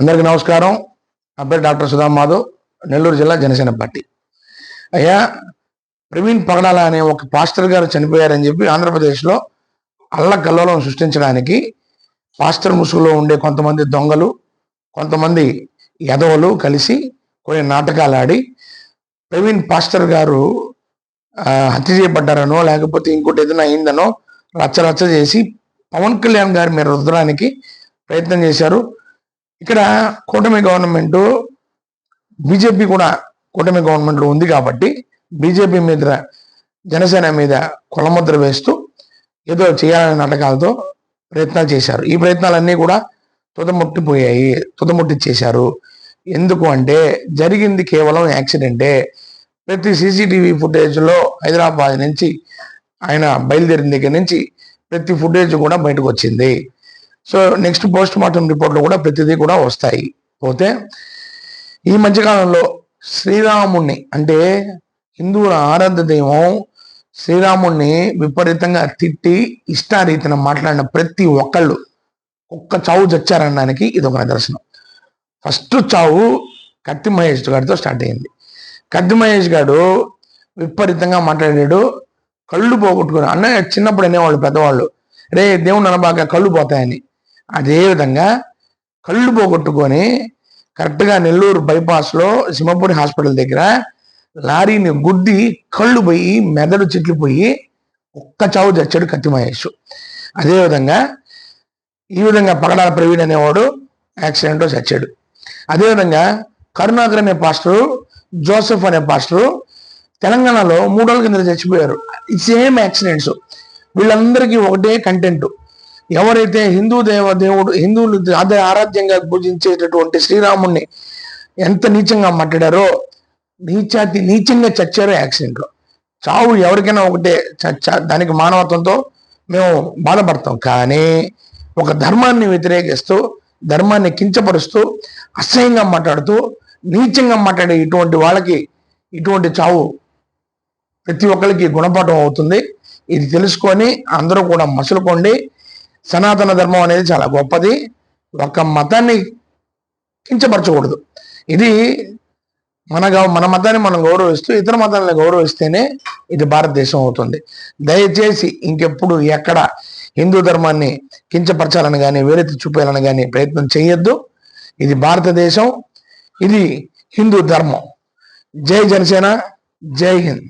అందరికీ నమస్కారం. నా పేరు డాక్టర్ సుధామ్ మాధవ్ నెల్లూరు జిల్లా జనసేన పార్టీ. అయ్యా ప్రవీణ్ పగడాల అనే ఒక పాస్టర్ గారు చనిపోయారని చెప్పి ఆంధ్రప్రదేశ్లో అల్లకల్లోలం సృష్టించడానికి పాస్టర్ ముసుగులో ఉండే కొంతమంది దొంగలు కొంతమంది యదవలు కలిసి కొన్ని నాటకాలు ఆడి ప్రవీణ్ పాస్టర్ గారు హత్య చేయబడ్డారనో లేకపోతే ఇంకోటి ఏదైనా అయిందనో రచ్చ రచ్చ చేసి పవన్ కళ్యాణ్ గారి మీద రుద్దడానికి ప్రయత్నం చేశారు. ఇక్కడ కూటమి గవర్నమెంట్ బీజేపీ కూడా కూటమి గవర్నమెంట్లో ఉంది కాబట్టి బీజేపీ మీద జనసేన మీద కులముద్ర వేస్తూ ఏదో చేయాలనే నాటకాలతో ప్రయత్నాలు చేశారు. ఈ ప్రయత్నాలన్నీ కూడా తుదముట్టిపోయాయి తుదముట్టిచ్చేశారు. ఎందుకు అంటే జరిగింది కేవలం యాక్సిడెంటే. ప్రతి సీసీటీవీ ఫుటేజ్లో హైదరాబాద్ నుంచి ఆయన బయలుదేరిన దగ్గర నుంచి ప్రతి ఫుటేజ్ కూడా బయటకు వచ్చింది సో నెక్స్ట్ పోస్ట్ మార్టం రిపోర్ట్లు కూడా ప్రతిదీ కూడా వస్తాయి. పోతే ఈ మధ్యకాలంలో శ్రీరాముణ్ణి అంటే హిందువుల ఆరాధ దైవం శ్రీరాముణ్ణి విపరీతంగా తిట్టి ఇష్టారీతిన మాట్లాడిన ప్రతి ఒక్కళ్ళు ఒక్క చావు చచ్చారనడానికి ఇది ఒక నిదర్శనం. ఫస్ట్ చావు కత్తి మహేష్ గారితో స్టార్ట్ అయింది. కత్తి మహేష్ గారు విపరీతంగా మాట్లాడాడు. కళ్ళు పోగొట్టుకుని అన్న చిన్నప్పుడు అనేవాళ్ళు పెద్దవాళ్ళు రే దేవుని అనబాక కళ్ళు పోతాయని. అదేవిధంగా కళ్ళు పోగొట్టుకొని కరెక్ట్గా నెల్లూరు బైపాస్లో సింహపూడి సింహపూరి హాస్పిటల్ దగ్గర లారీని గుద్ది కళ్ళు పోయి మెదడు చిట్లిపోయి ఒక్క చావు చచ్చాడు కత్తి మహేష్. అదేవిధంగా ఈ విధంగా పగడాల ప్రవీణ్ అనేవాడు యాక్సిడెంట్లో చచ్చాడు. అదేవిధంగా కరుణాకర్ అనే పాస్టరు జోసెఫ్ అనే పాస్టరు తెలంగాణలో మూడోళ్ళ కింద చచ్చిపోయారు. Same accidents. వీళ్ళందరికీ ఒకటే కంటెంట్ ఎవరైతే హిందూ దేవ దేవుడు హిందువులు అదే ఆరాధ్యంగా పూజించేటటువంటి శ్రీరాముణ్ణి ఎంత నీచంగా మాట్లాడారో నీచాతి నీచంగా చచ్చారో యాక్సిడెంట్లో. చావు ఎవరికైనా ఒకటే దానికి మానవత్వంతో మేము బాధపడతాం. కానీ ఒక ధర్మాన్ని వ్యతిరేకిస్తూ ధర్మాన్ని కించపరుస్తూ అసహ్యంగా మాట్లాడుతూ నీచంగా మాట్లాడే ఇటువంటి వాళ్ళకి ఇటువంటి చావు ప్రతి ఒక్కరికి గుణపాఠం అవుతుంది. ఇది తెలుసుకొని అందరూ కూడా మసులుకోండి. సనాతన ధర్మం అనేది చాలా గొప్పది. ఒక మతాన్ని కించపరచకూడదు. ఇది మన మన మతాన్ని మనం గౌరవిస్తూ ఇతర మతాలను గౌరవిస్తేనే ఇది భారతదేశం అవుతుంది. దయచేసి ఇంకెప్పుడు ఎక్కడ హిందూ ధర్మాన్ని కించపరచాలని కానీ వేరెత్తి చూపేయాలని కానీ ప్రయత్నం చేయొద్దు ఇది భారతదేశం. ఇది హిందూ ధర్మం. జై జనసేన. జై హింద్.